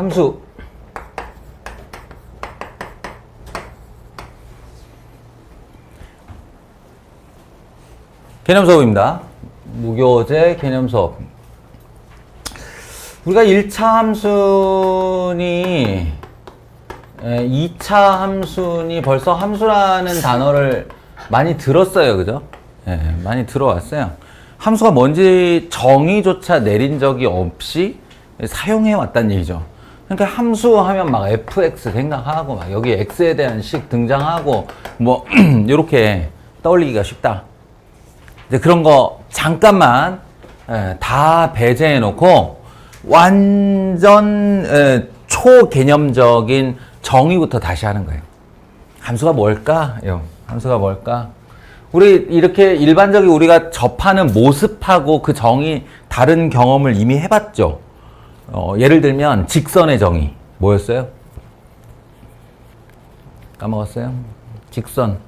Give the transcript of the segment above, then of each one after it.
함수 개념 수업입니다. 무교재 개념 수업. 우리가 1차 함수니 2차 함수니 벌써 함수라는 단어를 많이 들었어요. 그죠? 예, 많이 들어왔어요. 함수가 뭔지 정의조차 내린 적이 없이 사용해 왔다는 얘기죠. 그러니까 함수 하면 막 fx 생각하고 막 여기 x에 대한 식 등장하고 뭐 이렇게 떠올리기가 쉽다. 이제 그런 거 잠깐만 예, 다 배제해 놓고 완전 예, 초개념적인 정의부터 다시 하는 거예요. 함수가 뭘까요? 함수가 뭘까? 우리 이렇게 일반적인 우리가 접하는 모습하고 그 정의 다른 경험을 이미 해봤죠. 어, 예를 들면 직선의 정의 뭐였어요? 까먹었어요? 직선.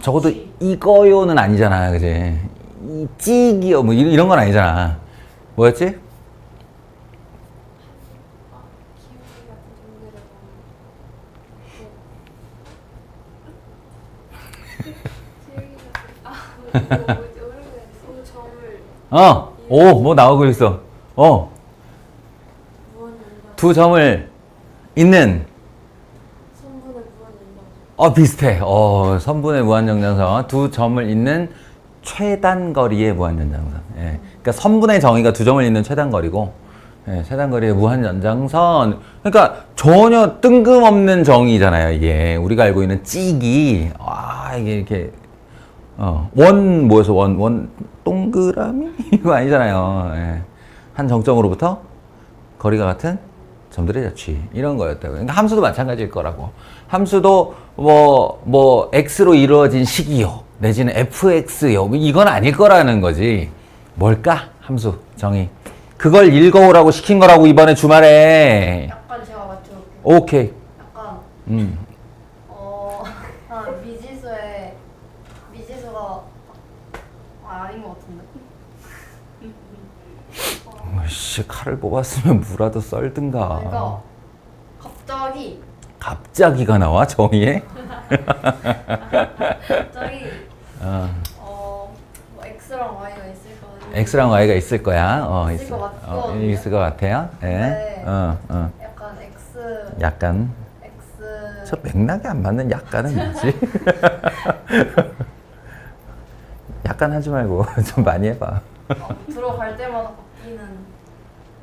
적어도 이거요는 아니잖아, 그지? 이 찌기요, 뭐 이런 건 아니잖아. 뭐였지? 어, 오, 뭐 나오고 있어. 어, 두 점을 잇는 어 비슷해. 어 선분의 무한정장선 두 점을 잇는 최단 거리의 무한연장선. 예. 그러니까 선분의 정의가 두 점을 잇는 최단 거리고 예, 최단 거리의 무한연장선. 그러니까 전혀 뜬금없는 정의잖아요. 이게 우리가 알고 있는 찌기. 아 이게 이렇게 어, 원 뭐여서 원원 동그라미 이거 아니잖아요. 예. 한 정점으로부터 거리가 같은 점들의 자취 이런 거였다고. 그러니까 함수도 마찬가지일 거라고. 함수도 뭐뭐 x로 이루어진 식이요 내지는 fx요 뭐 이건 아닐 거라는 거지. 뭘까 함수 정의. 그걸 읽어오라고 시킨 거라고 이번에 주말에. 약간 제가 맞춰볼게요. 오케이. 약간 음. 어 아, 미지수의 미지수가 아, 아닌 것 같은데. 씨 칼을 뽑았으면 무라도 썰든가. 그러니까 갑자기 갑자기가 나와 정의에? 갑자기 어. 어 뭐 x랑 y가 있을 거 아니에요. x랑 y가 있을 거야. 어, 있을 것 어, 같거든요. 있을 것 같아요. 예. 네. 어, 어. 약간 x 약간 x 저 맥락이 안 맞는 약간은 뭐지? 약간 하지 말고 좀 많이 해봐. 어, 들어갈 때마다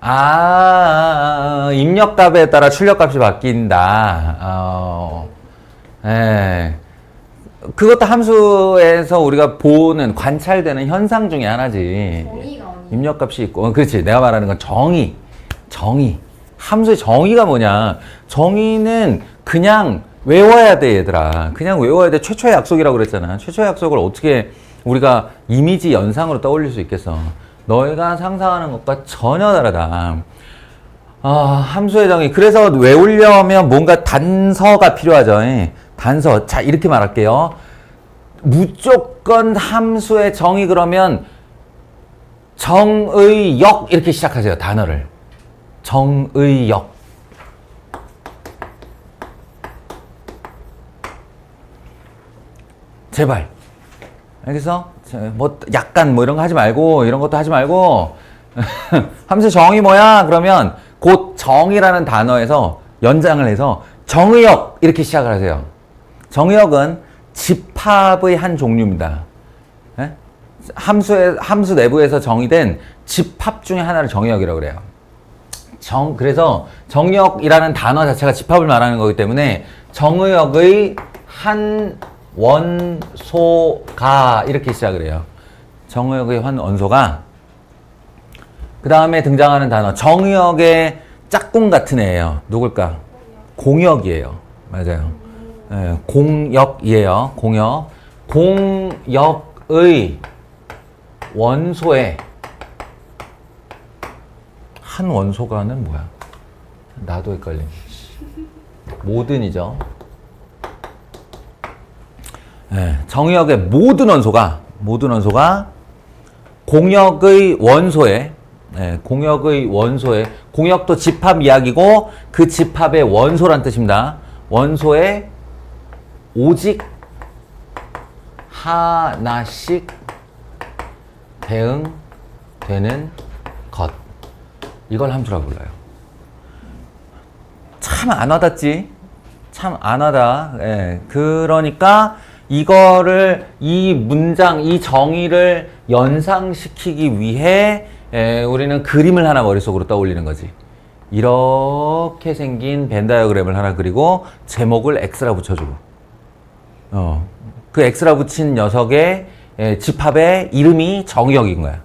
아, 입력값에 따라 출력값이 바뀐다. 어, 예. 그것도 함수에서 우리가 보는 관찰되는 현상 중에 하나지. 입력값이 있고, 어, 그렇지. 내가 말하는 건 정의. 정의. 함수의 정의가 뭐냐. 정의는 그냥 외워야 돼, 얘들아. 그냥 외워야 돼. 최초의 약속이라고 그랬잖아. 최초의 약속을 어떻게 우리가 이미지 연상으로 떠올릴 수 있겠어. 너희가 상상하는 것과 전혀 다르다. 아, 함수의 정의. 그래서 외우려면 뭔가 단서가 필요하죠. 예. 단서. 자, 이렇게 말할게요. 무조건 함수의 정의 그러면 정의역 이렇게 시작하세요. 단어를. 정의역. 제발. 알겠어? 자, 뭐 약간 뭐 이런 거 하지 말고 이런 것도 하지 말고 함수 정의 뭐야? 그러면 곧 정의라는 단어에서 연장을 해서 정의역 이렇게 시작을 하세요. 정의역은 집합의 한 종류입니다. 예? 함수의 함수 내부에서 정의된 집합 중에 하나를 정의역이라고 그래요. 정 그래서 정의역이라는 단어 자체가 집합을 말하는 거기 때문에 정의역의 한 원소가 이렇게 시작을 해요. 정의역의 한 원소가 그 다음에 등장하는 단어 정의역의 짝꿍 같은 애예요. 누굴까? 공역이에요. 맞아요. 예, 공역이에요. 공역. 공역의 원소에 한 원소가는 뭐야? 나도 헷갈림. 모든이죠. 예, 정역의 모든 원소가 모든 원소가 공역의 원소에 예, 공역의 원소의 공역도 집합 이야기고 그 집합의 원소란 뜻입니다. 원소의 오직 하나씩 대응되는 것. 이걸 함수라고 불러요. 참 안 와닿지? 참 안 와닿아. 예, 그러니까 이거를 이 문장, 이 정의를 연상시키기 위해 예, 우리는 그림을 하나 머릿속으로 떠올리는 거지. 이렇게 생긴 벤 다이어그램을 하나 그리고 제목을 X라 붙여주고 어, 그 X라 붙인 녀석의 예, 집합의 이름이 정의역인 거야.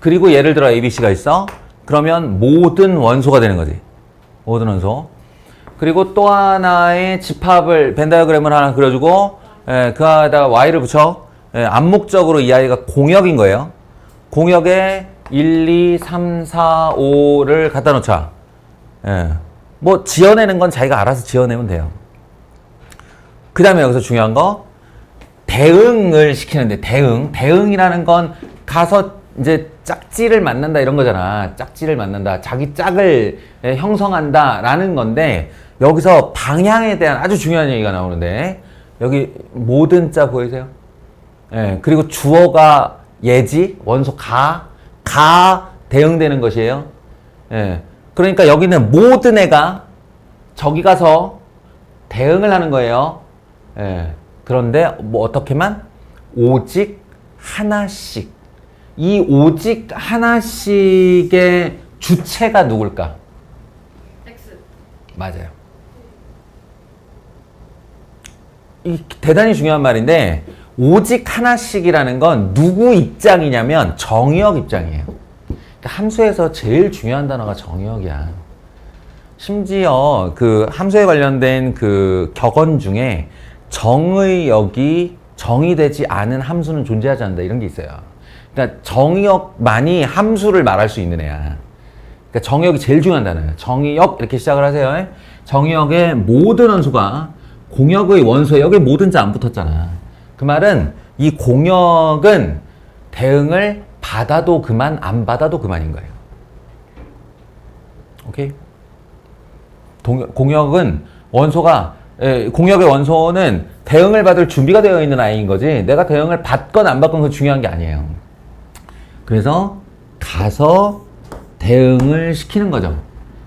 그리고 예를 들어 ABC가 있어. 그러면 모든 원소가 되는 거지. 모든 원소. 그리고 또 하나의 집합을 벤 다이어그램을 하나 그려주고 예, 그 안에다가 Y를 붙여. 예, 암묵적으로 이 아이가 공역인 거예요. 공역에 1, 2, 3, 4, 5를 갖다 놓자. 예. 뭐 지어내는 건 자기가 알아서 지어내면 돼요. 그 다음에 여기서 중요한 거 대응을 시키는데 대응 대응이라는 건 가서 이제 짝지를 만난다 이런 거잖아 짝지를 만난다 자기 짝을 예, 형성한다 라는 건데 여기서 방향에 대한 아주 중요한 얘기가 나오는데 여기 모든 자 보이세요? 예 그리고 주어가 예지 원소 가 가 대응되는 것이에요. 예 그러니까 여기는 모든 애가 저기 가서 대응을 하는 거예요. 예. 그런데 뭐 어떻게만 오직 하나씩 이 오직 하나씩의 주체가 누굴까? X. 맞아요. 이 대단히 중요한 말인데 오직 하나씩이라는 건 누구 입장이냐면 정의역 입장이에요. 그러니까 함수에서 제일 중요한 단어가 정의역이야. 심지어 그 함수에 관련된 그 격언 중에 정의역이 정의되지 않은 함수는 존재하지 않는다 이런 게 있어요. 그러니까 정의역만이 함수를 말할 수 있는 애야. 그러니까 정의역이 제일 중요한 단어예요. 정의역 이렇게 시작을 하세요. 정의역의 모든 원소가 공역의 원소에 여기 자안 붙었잖아. 그 말은 이 공역은 대응을 받아도 그만 안 받아도 그만인 거예요. 오케이? 동, 공역은 원소가 에, 공역의 원소는 대응을 받을 준비가 되어 있는 아이인 거지 내가 대응을 받건 안 받건 그 중요한 게 아니에요. 그래서 가서 대응을 시키는 거죠.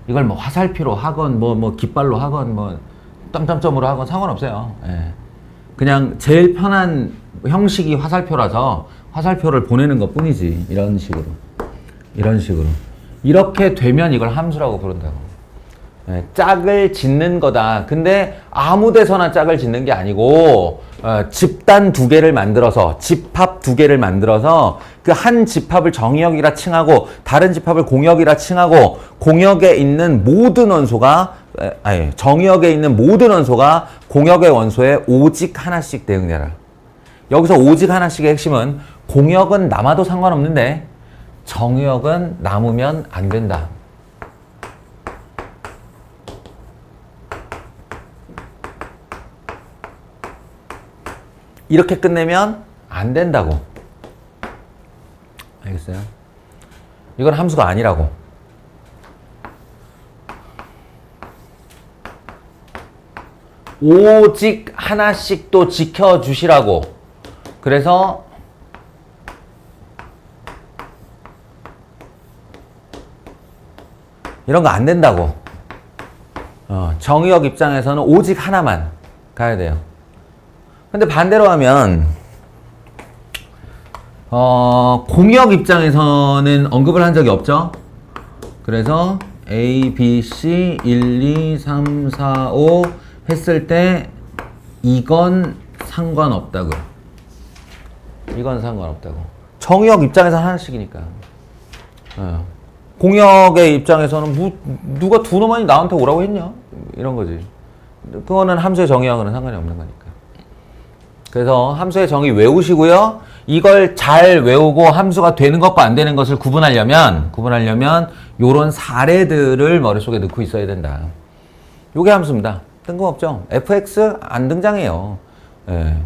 이걸 뭐 화살표로 하건 뭐뭐 깃발로 하건 뭐 점점점으로 하건 상관없어요. 예. 그냥 제일 편한 형식이 화살표라서 화살표를 보내는 것 뿐이지. 이런 식으로. 이런 식으로. 이렇게 되면 이걸 함수라고 부른다고. 예, 짝을 짓는 거다. 근데 아무 데서나 짝을 짓는 게 아니고 어, 집단 두 개를 만들어서 집합 두 개를 만들어서 그 한 집합을 정의역이라 칭하고 다른 집합을 공역이라 칭하고 공역에 있는 모든 원소가 에, 아니 정의역에 있는 모든 원소가 공역의 원소에 오직 하나씩 대응되라. 여기서 오직 하나씩의 핵심은 공역은 남아도 상관없는데 정의역은 남으면 안 된다. 이렇게 끝내면 안 된다고. 알겠어요? 이건 함수가 아니라고. 오직 하나씩 또 지켜주시라고. 그래서 이런 거 안 된다고. 어, 정의역 입장에서는 오직 하나만 가야 돼요. 근데 반대로 하면 어, 공역 입장에서는 언급을 한 적이 없죠. 그래서 A, B, C 1, 2, 3, 4, 5 했을 때 이건 상관없다고. 이건 상관없다고. 정의역 입장에서 하나씩이니까. 어. 공역의 입장에서는 뭐, 누가 두 놈만이 나한테 오라고 했냐? 이런 거지. 그거는 함수의 정의하고는 상관이 없는 거니까. 그래서 함수의 정의 외우시고요. 이걸 잘 외우고 함수가 되는 것과 안 되는 것을 구분하려면 구분하려면 요런 사례들을 머릿속에 넣고 있어야 된다. 요게 함수입니다. 뜬금없죠? fx 안 등장해요. 예.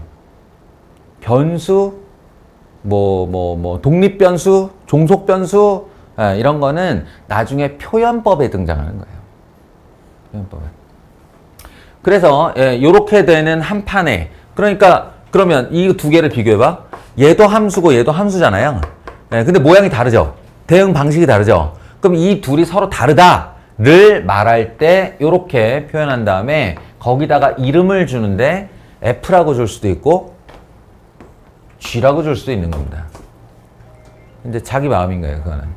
변수 뭐, 뭐, 뭐, 독립변수, 종속변수, 예, 이런 거는 나중에 표현법에 등장하는 거예요. 표현법에. 그래서, 예, 요렇게 되는 한 판에, 그러니까, 그러면 이 두 개를 비교해봐. 얘도 함수고 얘도 함수잖아요. 예, 근데 모양이 다르죠? 대응 방식이 다르죠? 그럼 이 둘이 서로 다르다 를 말할 때, 요렇게 표현한 다음에, 거기다가 이름을 주는데, F라고 줄 수도 있고, G라고 줄 수도 있는 겁니다. 근데 자기 마음인 거예요, 그거는.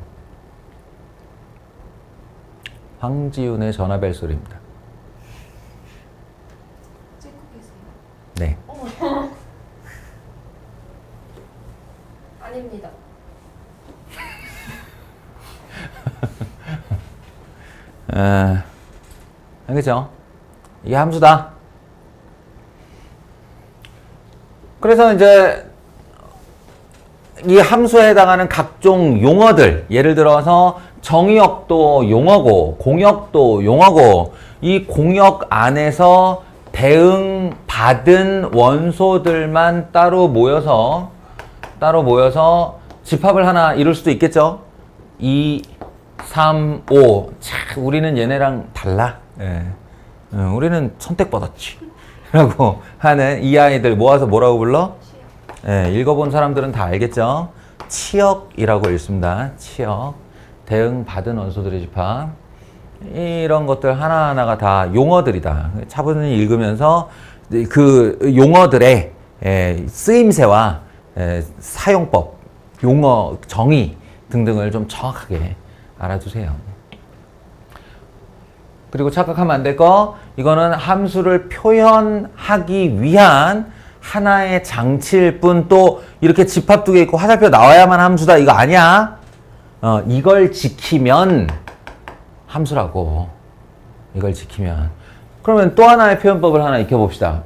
황지윤의 전화벨 소리입니다. 네. 아닙니다. 에, 알겠죠? 이게 함수다. 그래서 이제 이 함수에 해당하는 각종 용어들, 예를 들어서 정의역도 용어고, 공역도 용어고, 이 공역 안에서 대응 받은 원소들만 따로 모여서, 따로 모여서 집합을 하나 이룰 수도 있겠죠? 2, 3, 5. 참, 우리는 얘네랑 달라. 예. 어, 우리는 선택받았지. 라고 하는 이 아이들 모아서 뭐라고 불러? 예, 읽어본 사람들은 다 알겠죠? 치역이라고 읽습니다. 치역. 대응 받은 원소들의 집합. 이런 것들 하나하나가 다 용어들이다. 차분히 읽으면서 그 용어들의 예, 쓰임새와 예, 사용법, 용어, 정의 등등을 좀 정확하게 알아두세요. 그리고 착각하면 안 될 거, 이거는 함수를 표현하기 위한 하나의 장치일 뿐 또 이렇게 집합 두 개 있고 화살표 나와야만 함수다 이거 아니야. 어, 이걸 지키면 함수라고. 이걸 지키면. 그러면 또 하나의 표현법을 하나 익혀봅시다.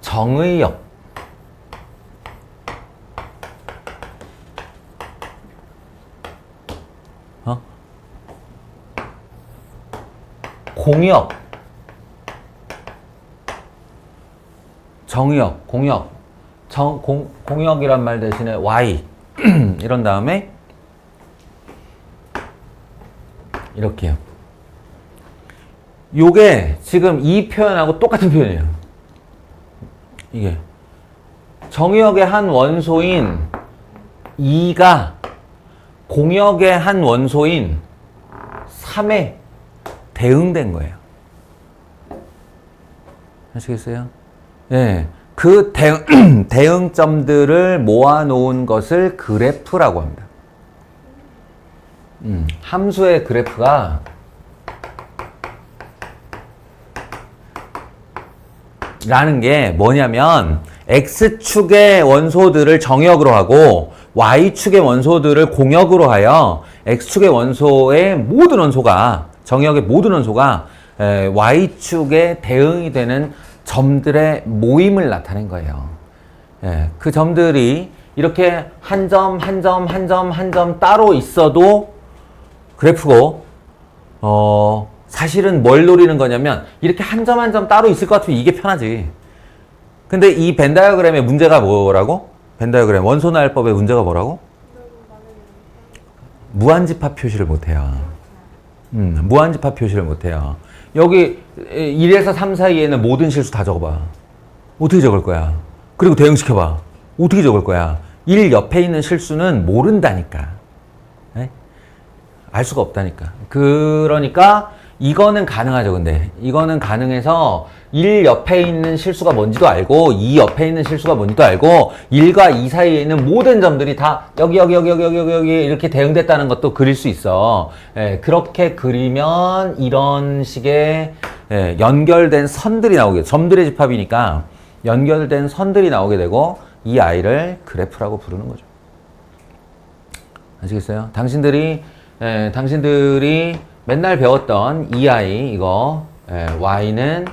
정의역. 공역. 정의역, 공역. 정, 공, 공역이란 말 대신에 Y. 이런 다음에 이렇게요. 요게 지금 이 표현하고 똑같은 표현이에요. 이게 정의역의 한 원소인 2가 공역의 한 원소인 3에 대응된 거예요. 아시겠어요? 예. 그 대응, 대응점들을 모아놓은 것을 그래프라고 합니다. 음, 함수의 그래프가 라는 게 뭐냐면 x축의 원소들을 정역으로 하고 y축의 원소들을 공역으로 하여 x축의 원소의 모든 원소가 정역의 모든 원소가 에, y축에 대응이 되는 점들의 모임을 나타낸 거예요. 예, 그 점들이 이렇게 한 점, 한 점, 한 점, 한 점 따로 있어도 그래프고, 어, 사실은 뭘 노리는 거냐면, 이렇게 한 점 한 점 따로 있을 것 같으면 이게 편하지. 근데 이 벤 다이어그램의 문제가 뭐라고? 벤 다이어그램 원소나열법의 문제가 뭐라고? 무한집합 표시를 못해요. 음, 무한집합 표시를 못해요. 여기 1에서 3 사이에는 모든 실수 다 적어봐. 어떻게 적을 거야? 그리고 대응시켜봐. 어떻게 적을 거야? 1 옆에 있는 실수는 모른다니까. 네? 알 수가 없다니까. 그러니까 이거는 가능하죠, 근데. 이거는 가능해서 1 옆에 있는 실수가 뭔지도 알고 2 옆에 있는 실수가 뭔지도 알고 1과 2 사이에 있는 모든 점들이 다 여기 여기 여기 여기 여기 여기, 여기 이렇게 대응됐다는 것도 그릴 수 있어. 예, 그렇게 그리면 이런 식의 예, 연결된 선들이 나오게 점들의 집합이니까 연결된 선들이 나오게 되고 이 아이를 그래프라고 부르는 거죠. 아시겠어요? 당신들이 에, 당신들이 맨날 배웠던 이 아이 이거 에, y는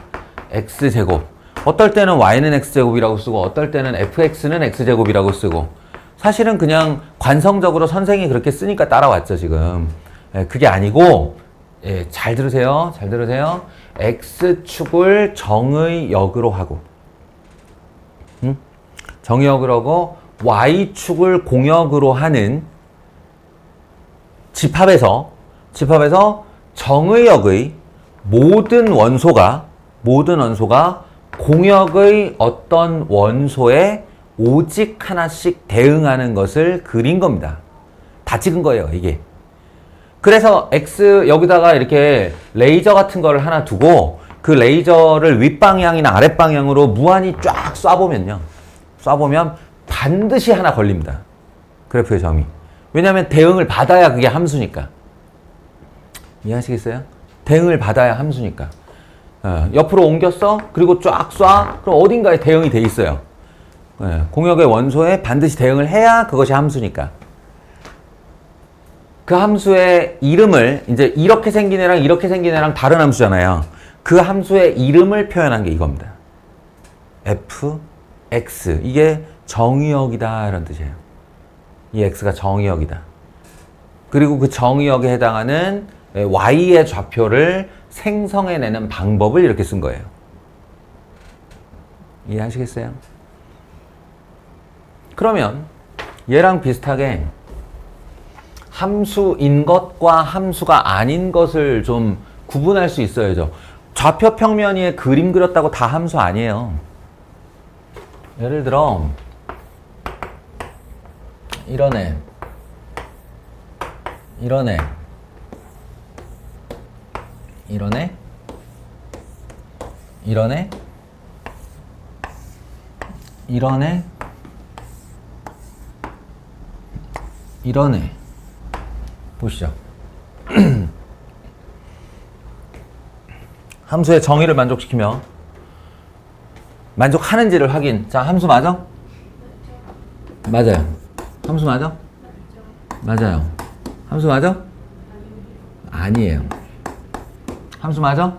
x 제곱. 어떨 때는 y는 x 제곱이라고 쓰고 어떨 때는 fx는 x 제곱이라고 쓰고 사실은 그냥 관성적으로 선생이 그렇게 쓰니까 따라왔죠 지금. 에, 그게 아니고 예, 잘 들으세요. 잘 들으세요. x축을 정의 역으로 하고 응? 정의 역으로 하고 y축을 공역으로 하는 집합에서 집합에서 정의역의 모든 원소가 모든 원소가 공역의 어떤 원소에 오직 하나씩 대응하는 것을 그린 겁니다. 다 찍은 거예요, 이게. 그래서 X 여기다가 이렇게 레이저 같은 거를 하나 두고 그 레이저를 윗방향이나 아랫방향으로 무한히 쫙 쏴보면요. 쏴보면 반드시 하나 걸립니다. 그래프의 점이. 왜냐하면 대응을 받아야 그게 함수니까. 이해하시겠어요? 대응을 받아야 함수니까. 어, 옆으로 옮겼어? 그리고 쫙 쏴? 그럼 어딘가에 대응이 돼 있어요. 예, 공역의 원소에 반드시 대응을 해야 그것이 함수니까. 그 함수의 이름을 이제 이렇게 생긴 애랑 이렇게 생긴 애랑 다른 함수잖아요. 그 함수의 이름을 표현한 게 이겁니다. f, x 이게 정의역이다 이런 뜻이에요. 이 x가 정의역이다. 그리고 그 정의역에 해당하는 y의 좌표를 생성해내는 방법을 이렇게 쓴 거예요. 이해하시겠어요? 그러면 얘랑 비슷하게 함수인 것과 함수가 아닌 것을 좀 구분할 수 있어야죠. 좌표 평면 위에 그림 그렸다고 다 함수 아니에요. 예를 들어 이런 애 이런 애 이런 애 이런 애 보시죠. 함수의 정의를 만족시키며 만족하는지를 확인. 자, 함수 맞아? 맞아요. 함수 맞아? 맞아요. 함수 맞아? 아니에요. 함수 맞아?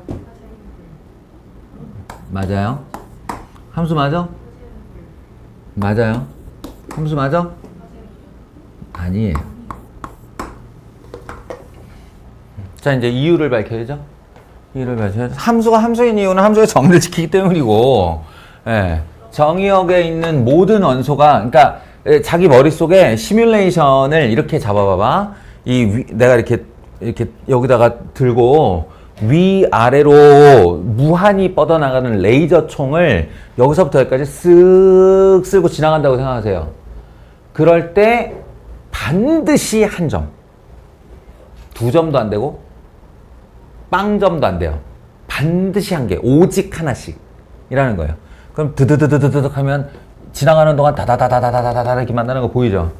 맞아요. 함수 맞아? 맞아요. 함수 맞아? 아니에요. 자, 이제 이유를 밝혀야죠. 이유를 밝혀야죠. 함수가 함수인 이유는 함수의 정의를 지키기 때문이고, 예, 정의역에 있는 모든 원소가, 그러니까 예, 자기 머릿속에 시뮬레이션을 이렇게 잡아봐봐. 이 위, 내가 이렇게, 이렇게 여기다가 들고 위, 아래로 무한히 뻗어나가는 레이저 총을 여기서부터 여기까지 쓱 쓸고 지나간다고 생각하세요. 그럴 때 반드시 한 점. 두 점도 안 되고, 빵점도 안 돼요. 반드시 한 개, 오직 하나씩. 이라는 거예요. 그럼 드드드드드드 하면 지나가는 동안 다다다다다다다다 이렇게 만나는 거 보이죠?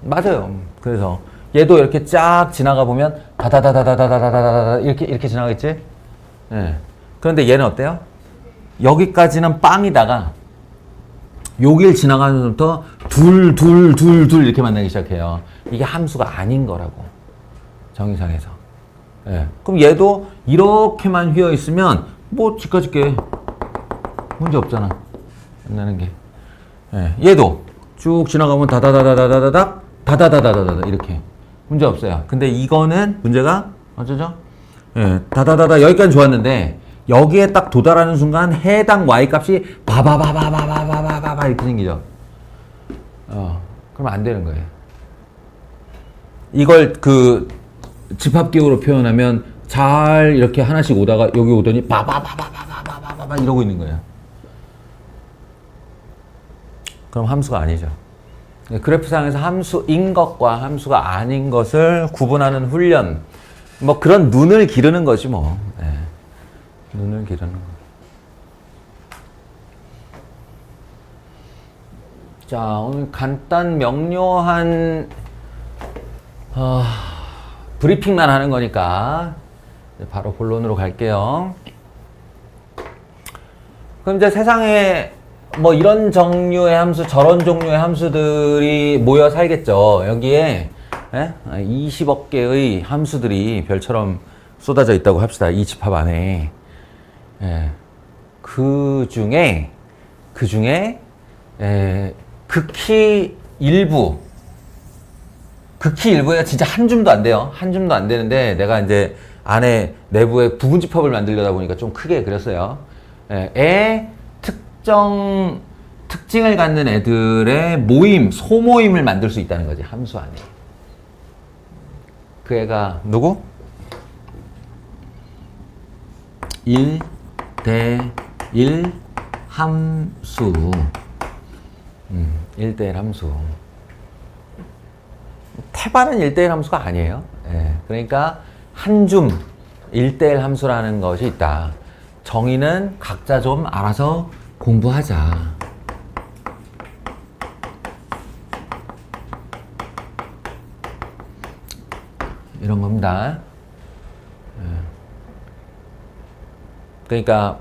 맞아요. 그래서 얘도 이렇게 쫙 지나가 보면 다다다다다다다다다 이렇게 이렇게 지나가겠지? 예. 그런데 얘는 어때요? 여기까지는 빵이다가 여길 지나가면서부터 둘, 둘, 둘, 둘 이렇게 만나기 시작해요. 이게 함수가 아닌 거라고. 정의상에서. 예. 그럼 얘도 이렇게만 휘어 있으면 뭐 집까지 게 문제 없잖아. 만나는 게. 예. 얘도 쭉 지나가면 다다다다다다닥 다다다다다다 이렇게 문제 없어요. 근데 이거는 문제가 어쩌죠? 예. 다다다다 여기까지 좋았는데 여기에 딱 도달하는 순간 해당 y 값이 바바바바바바바바바 이렇게 생기죠. 어. 그럼 안 되는 거예요. 이걸 그 집합 기호로 표현하면 잘 이렇게 하나씩 오다가 여기 오더니 바바바바바바바바바 이러고 있는 거예요. 그럼 함수가 아니죠. 그래프상에서 함수인 것과 함수가 아닌 것을 구분하는 훈련, 뭐 그런 눈을 기르는 거지 뭐. 네. 눈을 기르는 거. 자, 오늘 간단 명료한 어, 브리핑만 하는 거니까 바로 본론으로 갈게요. 그럼 이제 세상에 뭐 이런 종류의 함수, 저런 종류의 함수들이 모여 살겠죠. 여기에 예? 20억 개의 함수들이 별처럼 쏟아져 있다고 합시다. 이 집합 안에. 예. 그 중에 그 중에 예, 극히 일부 극히 일부에 진짜 한 줌도 안 돼요. 한 줌도 안 되는데 내가 이제 안에 내부에 부분 집합을 만들려다 보니까 좀 크게 그렸어요. 예, 에 특정 특징을 갖는 애들의 모임, 소모임을 만들 수 있다는 거지, 함수 안에. 그 애가 누구? 1 대 1 함수. 음, 1대1 함수. 태반은 1대1 함수가 아니에요. 예, 그러니까 한 줌 1대1 함수라는 것이 있다. 정의는 각자 좀 알아서 공부하자. 이런 겁니다. 예. 그러니까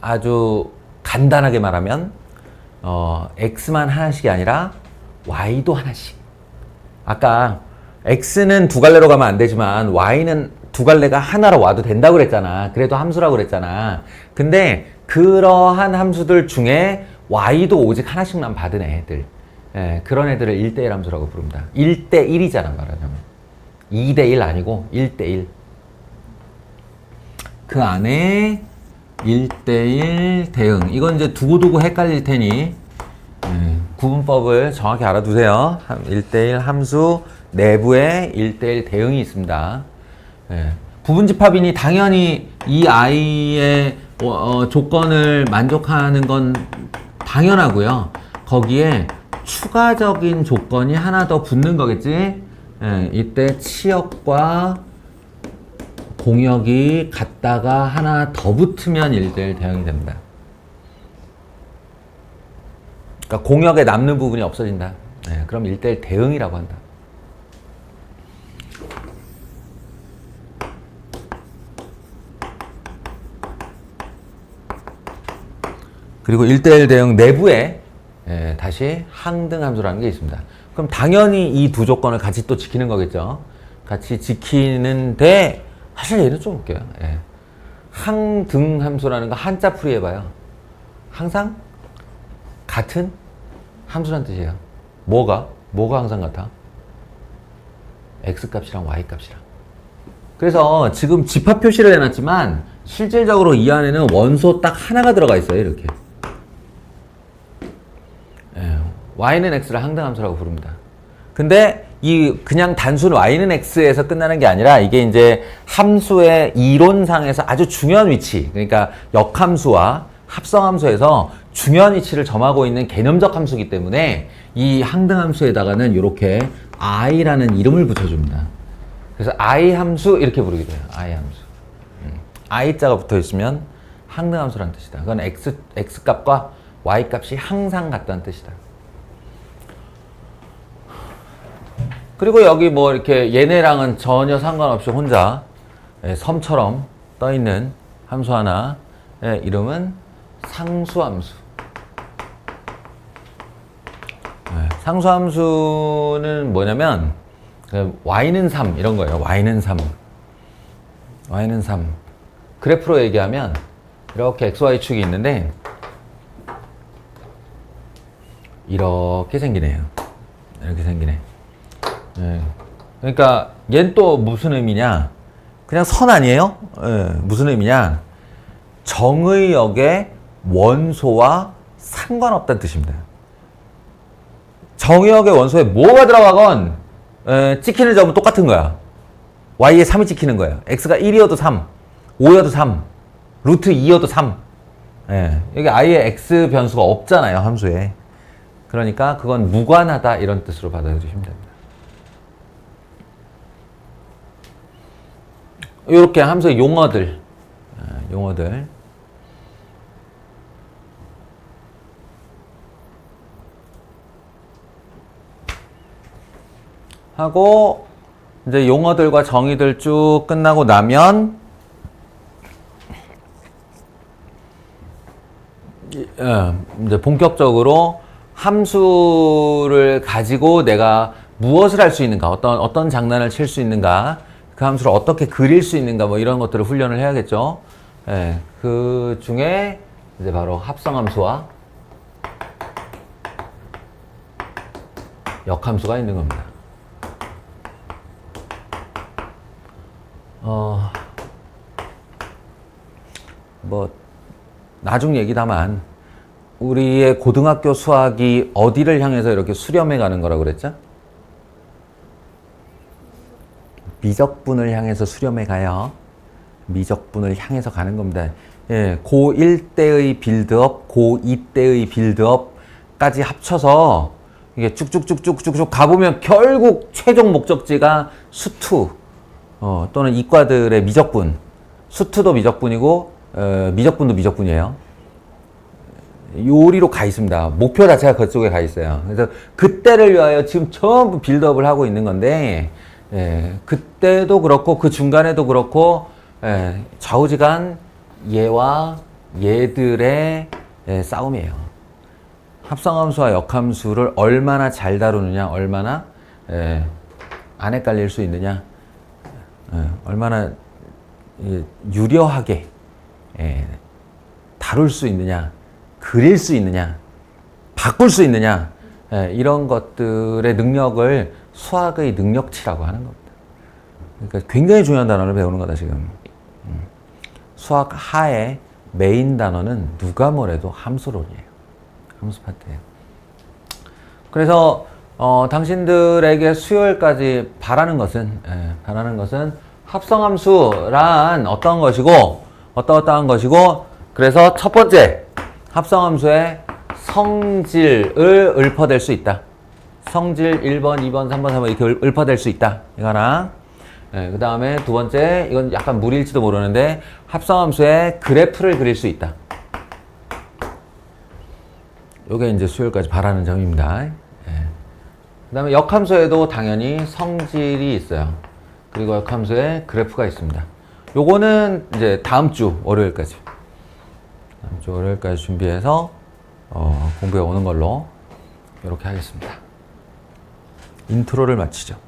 아주 간단하게 말하면 어, x만 하나씩이 아니라 y도 하나씩. 아까 x는 두 갈래로 가면 안 되지만 y는 두 갈래가 하나로 와도 된다고 그랬잖아. 그래도 함수라고 그랬잖아. 근데 그러한 함수들 중에 y도 오직 하나씩만 받은 애들. 예, 그런 애들을 1대1 함수라고 부릅니다. 1대1이잖아, 말하자면. 2대1 아니고 1대1. 그 안에 1대1 대응. 이건 이제 두고두고 헷갈릴 테니 예, 구분법을 정확히 알아두세요. 1대1 함수 내부에 1대1 대응이 있습니다. 예, 부분집합이니 당연히 이 아이의 어, 어, 조건을 만족하는 건 당연하고요. 거기에 추가적인 조건이 하나 더 붙는 거겠지. 예, 이때 치역과 공역이 같다가 하나 더 붙으면 1대1 대응이 됩니다. 그러니까 공역에 남는 부분이 없어진다. 예, 그럼 1대1 대응이라고 한다. 그리고 1대1 대응 내부에 예, 다시 항등 함수라는 게 있습니다. 그럼 당연히 이 두 조건을 같이 또 지키는 거겠죠. 같이 지키는데 사실 얘는 좀 웃겨요. 예. 항등 함수라는 거 한자 풀이 해봐요. 항상 같은 함수란 뜻이에요. 뭐가? 뭐가 항상 같아? x 값이랑 y 값이랑. 그래서 지금 집합 표시를 해놨지만 실질적으로 이 안에는 원소 딱 하나가 들어가 있어요. 이렇게. 예, y는 x를 항등함수라고 부릅니다. 근데 이 그냥 단순 y는 x에서 끝나는 게 아니라 이게 이제 함수의 이론상에서 아주 중요한 위치, 그러니까 역함수와 합성함수에서 중요한 위치를 점하고 있는 개념적 함수이기 때문에 이 항등함수에다가는 이렇게 i라는 이름을 붙여줍니다. 그래서 i 함수 이렇게 부르기도 해요. i 함수. 음. i자가 붙어 있으면 항등함수라는 뜻이다. 그건 x x 값과 y 값이 항상 같다는 뜻이다. 그리고 여기 뭐 이렇게 얘네랑은 전혀 상관없이 혼자 예, 섬처럼 떠 있는 함수 하나 의 이름은 상수함수. 예, 상수함수는 뭐냐면 그 y는 3 이런 거예요. y는 3. y는 3. 그래프로 얘기하면 이렇게 xy축이 있는데 이렇게 생기네요. 이렇게 생기네. 예. 그러니까 얘는 또 무슨 의미냐? 그냥 선 아니에요? 예, 무슨 의미냐? 정의역의 원소와 상관없다는 뜻입니다. 정의역의 원소에 뭐가 들어가건 에, 찍히는 점은 똑같은 거야. y에 3이 찍히는 거야. x가 1이어도 3, 5여도 3, 루트 2여도 3. 예, 여기 아예 x 변수가 없잖아요, 함수에. 그러니까 그건 무관하다 이런 뜻으로 받아들이시면 됩니다. 이렇게 함수의 용어들, 예, 용어들. 하고 이제 용어들과 정의들 쭉 끝나고 나면 이- 어, 이제 본격적으로 함수를 가지고 내가 무엇을 할 수 있는가, 어떤 어떤 장난을 칠 수 있는가, 그 함수를 어떻게 그릴 수 있는가, 뭐 이런 것들을 훈련을 해야겠죠. 예, 그 중에 이제 바로 합성함수와 역함수가 있는 겁니다. 어, 뭐, 나중 얘기다만, 우리의 고등학교 수학이 어디를 향해서 이렇게 수렴해 가는 거라고 그랬죠? 미적분을 향해서 수렴해 가요. 미적분을 향해서 가는 겁니다. 예, 고1 때의 빌드업, 고2 때의 빌드업까지 합쳐서 이게 쭉쭉쭉쭉쭉쭉 가보면 결국 최종 목적지가 수투 어, 또는 이과들의 미적분. 수투도 미적분이고 어, 미적분도 미적분이에요. 요리로 가 있습니다. 목표 자체가 그쪽에 가 있어요. 그래서 그때를 위하여 지금 전부 빌드업을 하고 있는 건데, 예, 그때도 그렇고 그 중간에도 그렇고 예, 좌우지간 얘와 얘들의 예, 싸움이에요. 합성함수와 역함수를 얼마나 잘 다루느냐, 얼마나 예, 안 헷갈릴 수 있느냐, 예, 얼마나 예, 유려하게 예, 다룰 수 있느냐, 그릴 수 있느냐, 바꿀 수 있느냐, 예, 이런 것들의 능력을 수학의 능력치라고 하는 겁니다. 그러니까 굉장히 중요한 단어를 배우는 거다, 지금. 음. 수학 하의 메인 단어는 누가 뭐래도 함수론이에요. 함수 파트예요. 그래서 어, 당신들에게 수요일까지 바라는 것은 예, 바라는 것은 합성함수란 어떤 것이고 어떠어떠한 것이고 그래서 첫 번째 합성함수의 성질을 읊어댈 수 있다. 성질 1번, 2번, 3번, 4번 이렇게 읊- 읊어댈 수 있다. 이거랑 그 다음에 두 번째 이건 약간 무리일지도 모르는데 합성함수의 그래프를 그릴 수 있다. 요게 이제 수요일까지 바라는 점입니다. 예. 그 다음에 역함수에도 당연히 성질이 있어요. 그리고 역함수에 그래프가 있습니다. 요거는 이제 다음 주 월요일까지. 다음 주 월요일까지 준비해서 어, 공부해 오는 걸로 이렇게 하겠습니다. 인트로를 마치죠.